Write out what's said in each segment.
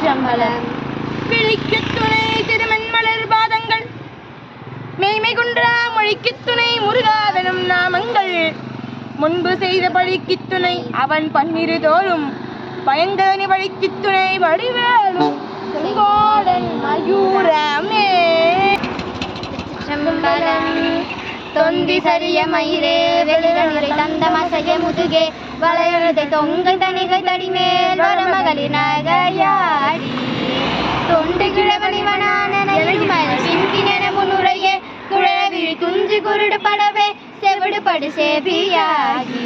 திருச்சிற்றம்பலம் விழிக்குத் துணை திருமன் மலர் பாதங்கள். மெய்மை குன்றா மொழிக்கு துணை முருகாவெனும் நாமங்கள். முன்பு செய்த பழிக்கு துணை அவன் பன்னிரு தோறும் பயங்கரனி பழிக்குத் துணை வடிவேலும். செங்கோடன் மயூரமே. தொந்தி சரிய மயிரே வெளிரணிரை தந்த மசைய முதுகே. வளையழுதை தொங்கை தணிகை தடிமேல் வரமகளிர் நகையாடி. தொண்டு கிழவனிவனான சிந்தின முன்னுரையே குழவிழி குஞ்சு குருடு படவே செவிடு படு சேபியாகி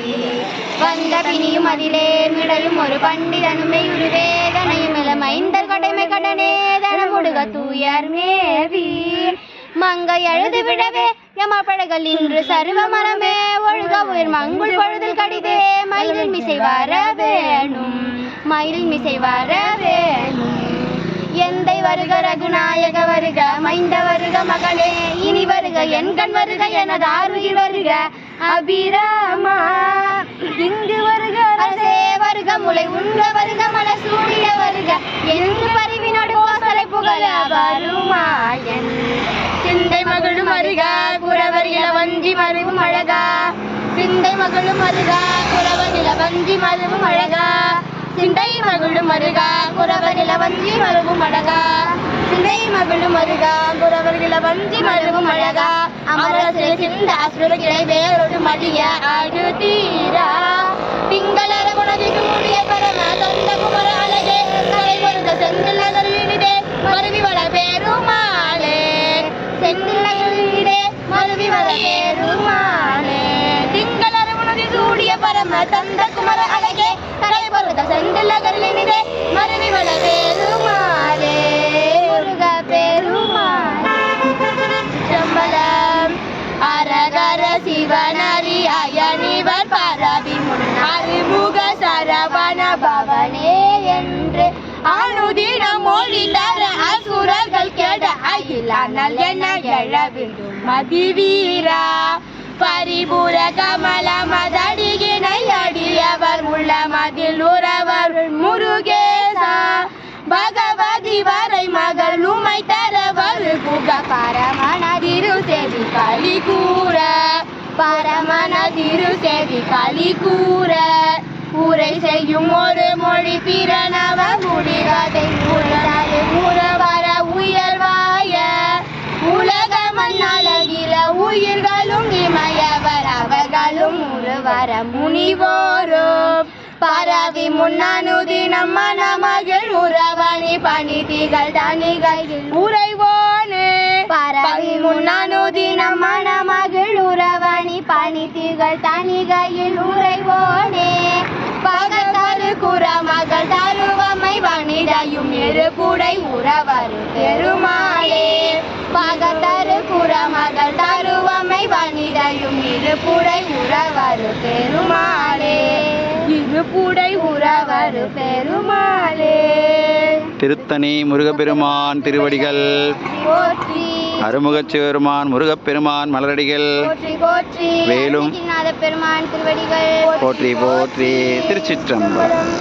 வந்த பிணியும் அதிலே மிடலும் ஒரு பண்டிதனுமை உருவேதனையும் இளமைந்தர் கடமை கடனே தனமுடுக தூயர் மேவி. மங்கை அழுது விடவே யமப்படகள் இன்று சர்வ மரமே ஒழுக உயர் மங்குள் பொழுதில் கடிதே மயிலில் மிசை வர வேணும். மயிலில் மிசை வர வேணும். எந்தை வருக ரகுநாயக வருக மைந்த வருக மகளே இனி வருக என் கண் வருக எனது ஆர்வி வருக. அபிராமா இங்கு வருக அரசே வருக முளை உண்க வருக மலர் சூடிய வருக. என்று பரிவினோடு கோசலை புகழ வருமாயன். சிந்தை மகளும் வருக இளவஞ்சி மருவும் அழகா. சிந்தை மகளும் அருகா குறவர் இளவஞ்சி மருவும் அழகா. சிந்தை மகளும் அருகா குறவர் இளவஞ்சி மருவும் அழகா. சிந்தை மகளும் அருகா குறவர் இளவஞ்சி மருவும் அழகா. அமரசில சிந்த அசுர கிளை வேறொரு மடிய ஆடு தீரா திங்களர குணதிக்கு முடிய பரம தொந்த குமர பரம குமர அழகே கரை பொருத செந்தில் நகரிலே மருவி வள பெருமாளே முருக பெருமாள் சம்பளம் அரகர சிவனரி அயனிவர் பரவி அறிமுக சரவண பவனே என்று. அனுதின மொழி தர அசுரர்கள் கெட அகிலானல் என எழ வேண்டும். மதிவீரா பரிபுர கமல மதடிகினை அடியவர் உள்ள மதில் உறவர் முருகேசா. பகவதி வரை மகள் உமை தரவர் புக பரமனதிரு செவி களி கூற. பரமனதிரு செவி களி கூற. உரை செய்யும் வர முனிவோரும் பரவி முன்னனுதினம் மனமகிழ் உறவணி பணி திகழ் தனிகையில் உறைவோனே. பரவி முன்னனுதினம் மணமகிழ் உறவணி பணி திகழ் தனிகையில் உறைவோனே. பகதரு குறமகள் தருவமை வனிதையும் நெருப்புடை உறவரு பெருமாளே. பகதரு குறமகள் தரு வனிதையும் இருப்புடை உறவரு பெருமாளே இருப்புடை உறவரு பெருமாளே திருத்தணி முருகப்பெருமான் திருவடிகள் போற்றி முருகப்பெருமான் மலரடிகள் போற்றி வேலும் பெருமான் திருவடிகள் போற்றி போற்றி திருச்சிற்றம்பலம்